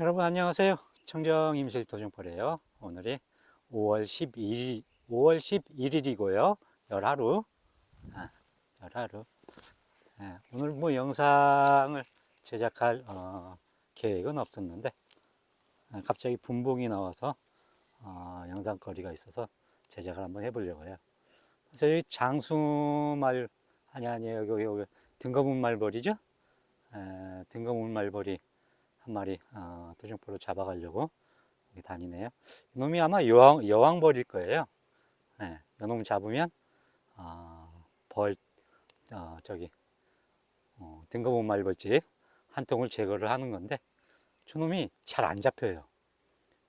여러분 안녕하세요. 청정 임실 도중벌이에요. 오늘이 5월 12일, 5월 11일이고요. 열하루. 아, 열하루. 예, 오늘 뭐 영상을 제작할 어, 계획은 없었는데 아, 갑자기 분봉이 나와서 어, 영상거리가 있어서 제작을 한번 해보려고 해요. 그래서 여기 장수말 아니 아니 여기 등거문 말벌이죠? 에, 등거문 말벌이 한 마리 어, 도중포로 잡아가려고 여기 다니네요. 이놈이 아마 여왕, 여왕벌일 거예요. 네, 이놈 잡으면 어, 벌 어, 저기 어, 등거문 말벌집 한 통을 제거를 하는 건데 저놈이 잘 안 잡혀요.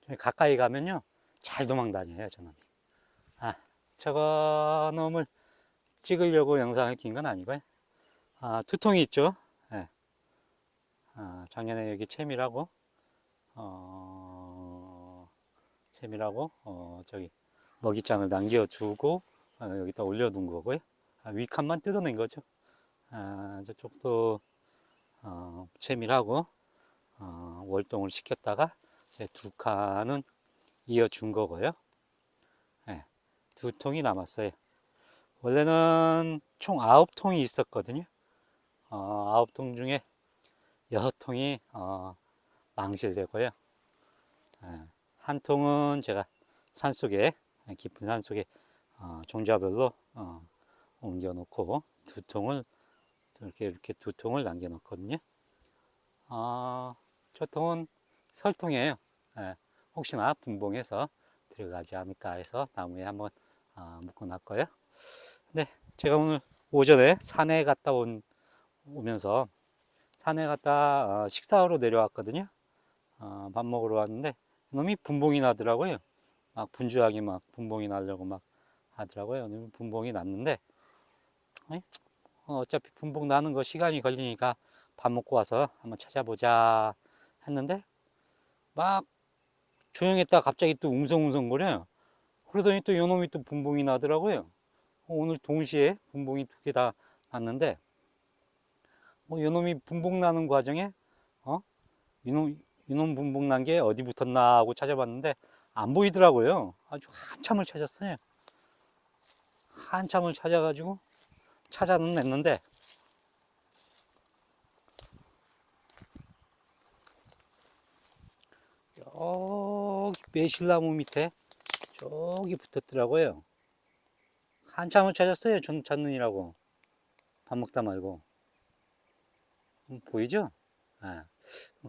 좀 가까이 가면요 잘 도망 다녀요 저놈이. 아 저거 놈을 찍으려고 영상을 킨건 아니고요. 아, 두 통이 있죠. 예. 아, 작년에 여기 채미라고 어, 채미라고 어, 저기 먹이장을 남겨두고 어, 여기다 올려둔 거고요. 아, 위 칸만 뜯어낸 거죠. 아, 저쪽도 어, 채미라고 어, 월동을 시켰다가 두 칸은 이어준 거고요. 예, 두 통이 남았어요. 원래는 총 아홉 통이 있었거든요. 어, 아홉 통 중에 여섯 통이 어, 망실되고요. 예, 한 통은 제가 산속에 깊은 산속에 어, 종자별로 어, 옮겨놓고 두 통을 이렇게 이렇게 두 통을 남겨놓거든요. 어, 저 통은 설통이에요. 예, 혹시나 분봉해서 들어가지 않을까 해서 나무에 한번 어, 묶어놨고요. 네, 제가 오늘 오전에 산에 갔다 온, 오면서 산에 갔다 어, 식사하러 내려왔거든요. 어, 밥 먹으러 왔는데 놈이 분봉이 나더라고요. 막 분주하게 막 분봉이 나려고 막 하더라고요. 놈이 분봉이 났는데? 어, 어차피 분봉 나는 거 시간이 걸리니까 밥 먹고 와서 한번 찾아보자 했는데 막 조용했다 갑자기 또 웅성웅성거려요. 그러더니 또 요놈이 또 분봉이 나더라고요. 어, 오늘 동시에 분봉이 두 개 다 났는데 뭐 요놈이 분봉 나는 과정에 어 이놈 이놈 분봉 난 게 어디 붙었나 하고 찾아봤는데 안 보이더라고요. 아주 한참을 찾았어요. 한참을 찾아가지고 찾아는 냈는데 여기 매실나무 밑에 저기 붙었더라고요. 한참을 찾았어요. 전 찾느니라고. 밥 먹다 말고. 음, 보이죠? 아,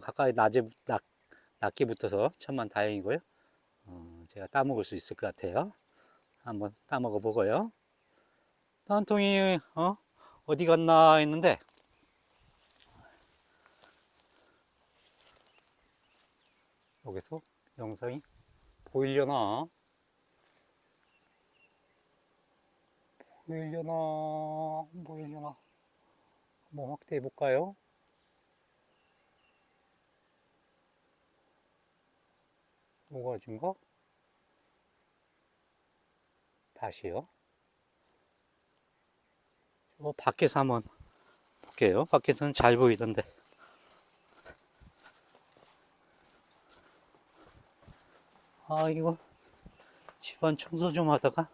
가까이 낮에, 낮, 낮게 붙어서 천만 다행이고요. 어, 제가 따먹을 수 있을 것 같아요. 한번 따먹어 보고요. 한 통이, 어, 어디 갔나 했는데, 여기서 영상이 보이려나? 보이려나? 안 보이려나? 한번 확대해 볼까요? 뭐가진가? 다시요. 어, 밖에서 한번 볼게요. 밖에서는 잘 보이던데. 아, 이거 집안 청소 좀 하다가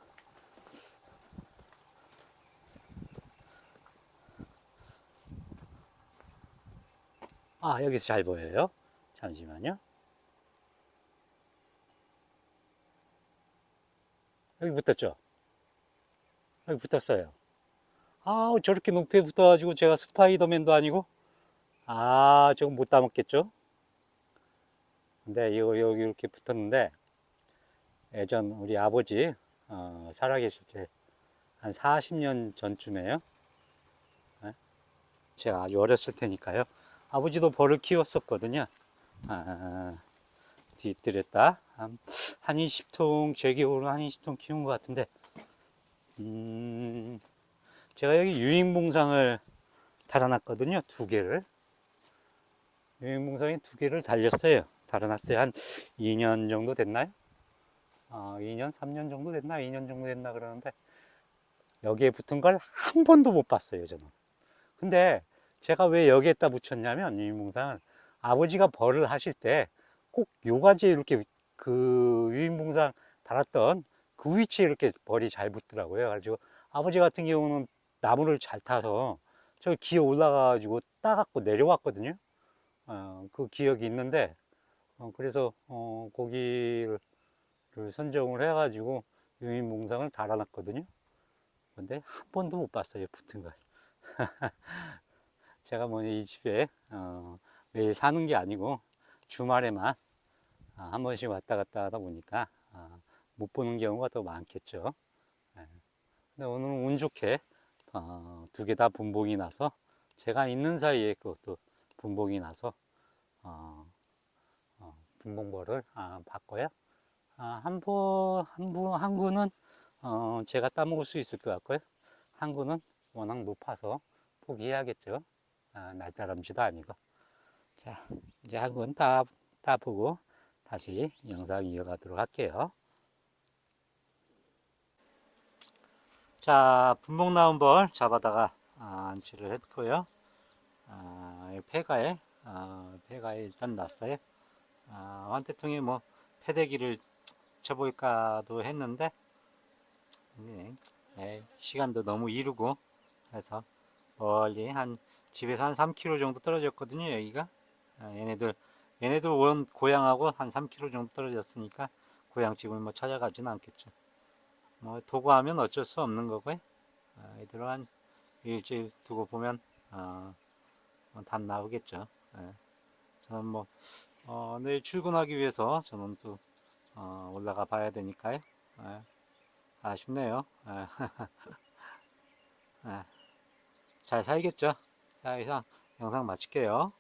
아, 여기서 잘 보여요. 잠시만요. 여기 붙었죠? 여기 붙었어요. 아, 저렇게 높이에 붙어가지고 제가 스파이더맨도 아니고, 아, 저건 못 따먹겠죠? 근데 이거 여기 이렇게 붙었는데, 예전 우리 아버지, 어, 살아계실 때, 한 40년 전쯤에요. 네? 제가 아주 어렸을 테니까요. 아버지도 벌을 키웠었거든요. 아, 뒤뜰했다. 한, 한 20통, 제 기억으로 한 20통 키운 것 같은데, 음, 제가 여기 유인봉상을 달아놨거든요. 두 개를. 유인봉상에 두 개를 달렸어요. 달아놨어요. 한 2년 정도 됐나요? 아, 2년, 3년 정도 됐나? 2년 정도 됐나 그러는데, 여기에 붙은 걸 한 번도 못 봤어요, 저는. 근데 제가 왜 여기에다 붙였냐면, 유인봉상은 아버지가 벌을 하실 때 꼭 요가지에 이렇게 그 유인봉상 달았던 그 위치에 이렇게 벌이 잘 붙더라고요. 그래가지고 아버지 같은 경우는 나무를 잘 타서 저 기어 올라가가지고 따갖고 내려왔거든요. 어, 그 기억이 있는데, 어, 그래서, 어, 고기를 선정을 해가지고 유인봉상을 달아놨거든요. 근데 한 번도 못 봤어요, 붙은 걸. 제가 뭐이 집에, 어, 매일 사는 게 아니고 주말에만 아, 한 번씩 왔다 갔다 하다 보니까 아, 못 보는 경우가 더 많겠죠. 예. 근데 오늘은 운 좋게 어, 두개 다 분봉이 나서 제가 있는 사이에 그것도 분봉이 나서 어, 어, 분봉벌을 아, 봤고요. 아, 한 부, 한 부, 한 구는 어, 제가 따먹을 수 있을 것 같고요. 한 구는 워낙 높아서 포기해야겠죠. 아, 날다람쥐도 아니고. 자, 이제 한군 다, 다 보고 다시 영상 이어가도록 할게요. 자, 분봉 나온 벌 잡아다가 아, 안치를 했고요. 아, 이 폐가에, 아, 폐가에 일단 났어요. 아, 환태통에 뭐 패대기를 쳐볼까도 했는데, 네, 네, 시간도 너무 이르고, 해서 멀리 한, 집에서 한 3km 정도 떨어졌거든요, 여기가. 아, 얘네들, 얘네들 원 고향하고 한 3km 정도 떨어졌으니까, 고향 집을 뭐 찾아가지는 않겠죠. 뭐 도구하면 어쩔 수 없는 거고요. 아, 이대로 한 일주일 두고 보면 어, 뭐답 나오겠죠. 예. 저는 뭐 어, 내일 출근하기 위해서 저는 또 어, 올라가 봐야 되니까요. 예. 아쉽네요. 예. 예. 잘 살겠죠. 자 이상 영상 마칠게요.